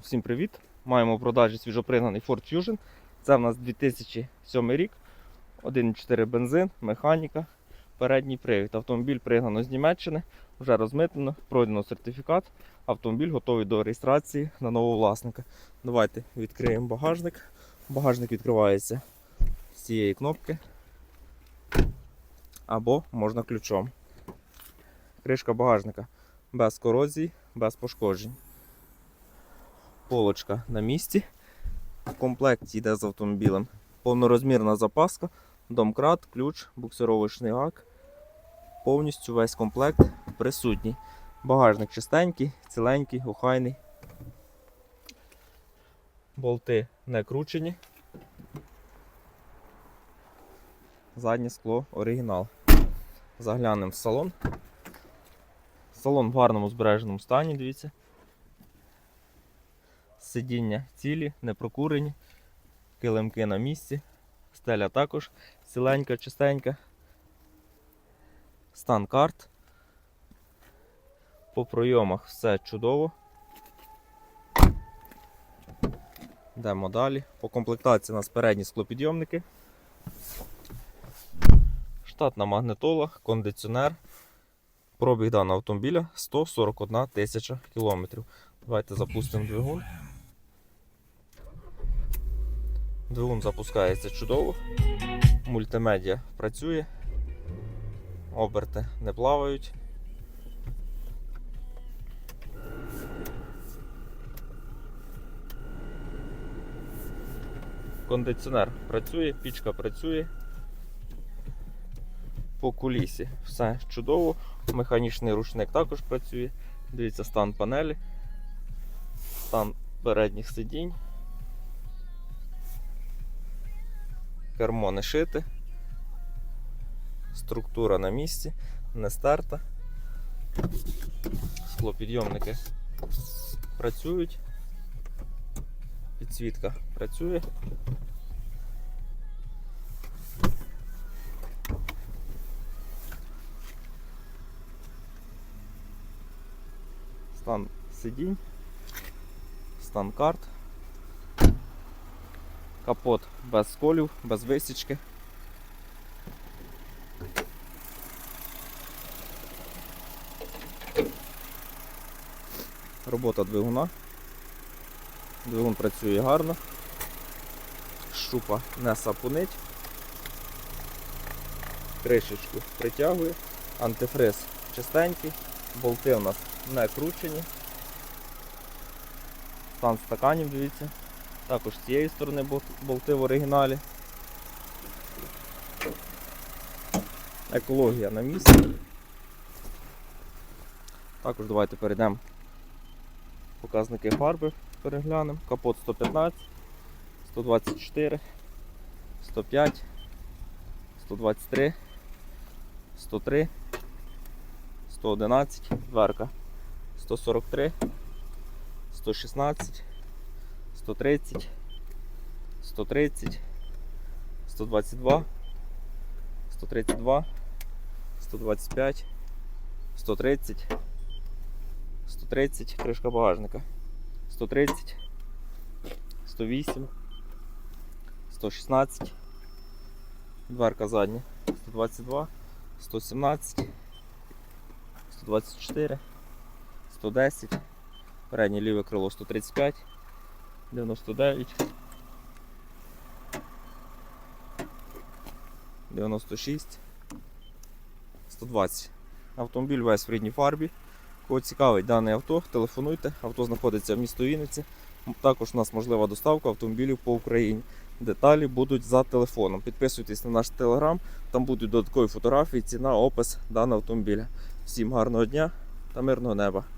Всім привіт! Маємо у продажі свіжопригнаний Ford Fusion. Це в нас 2007 рік, 1,4 бензин, механіка, передній привід. Автомобіль пригнано з Німеччини, вже розмитнено, пройдено сертифікат. Автомобіль готовий до реєстрації на нового власника. Давайте відкриємо багажник. Багажник відкривається з цієї кнопки або можна ключом. Кришка багажника без корозії, без пошкоджень полочка на місці. В комплекті йде з автомобілем повнорозмірна запаска, домкрат, ключ, буксировочний гак. Повністю весь комплект присутній. Багажник чистенький, ціленький, охайний. Болти не кручені. Заднє скло оригінал. Заглянемо в салон. Салон в гарному збереженому стані, дивіться. Сидіння цілі, не прокурені, килимки на місці, стеля також ціленька, чистенька. Стан карт. По пройомах все чудово. Йдемо далі. По комплектації у нас передні склопідйомники. Штатна магнитола, кондиціонер. Пробіг даного автомобіля 141 тисяча кілометрів. Давайте запустимо двигун. Двигун запускається чудово. Мультимедіа працює. Оберти не плавають. Кондиціонер працює, пічка працює. По кулісі все чудово. Механічний рушник також працює. Дивіться стан панелі, стан передніх сидінь. Кермо не шите. Структура на місці, не стерта. Склопідйомники працюють. Підсвітка працює. Стан сидінь, стан карт. Капот без сколів, без висічки. Робота двигуна. Двигун працює гарно. Шупа не сапунить. Кришечку притягує. Антифриз чистенький. Болти у нас не кручені. Стан стаканів, дивіться. Також з цієї сторони болти в оригіналі. Екологія на місці. Також давайте перейдемо. Показники фарби переглянемо. Капот 115, 124, 105, 123, 103, 111, дверка, 143, 116, 130, 130, 122, 132, 125, 130, 130, кришка багажника, 130, 108, 116, дверка задня, 122, 117, 124, 110, переднє ліве крило 135, 99, 96, 120. Автомобіль весь в рідній фарбі. Кого цікавить дане авто, телефонуйте. Авто знаходиться в місто Вінниці. Також у нас можлива доставка автомобілів по Україні. Деталі будуть за телефоном. Підписуйтесь на наш телеграм, там будуть додаткові фотографії, ціна, опис даного автомобіля. Всім гарного дня та мирного неба!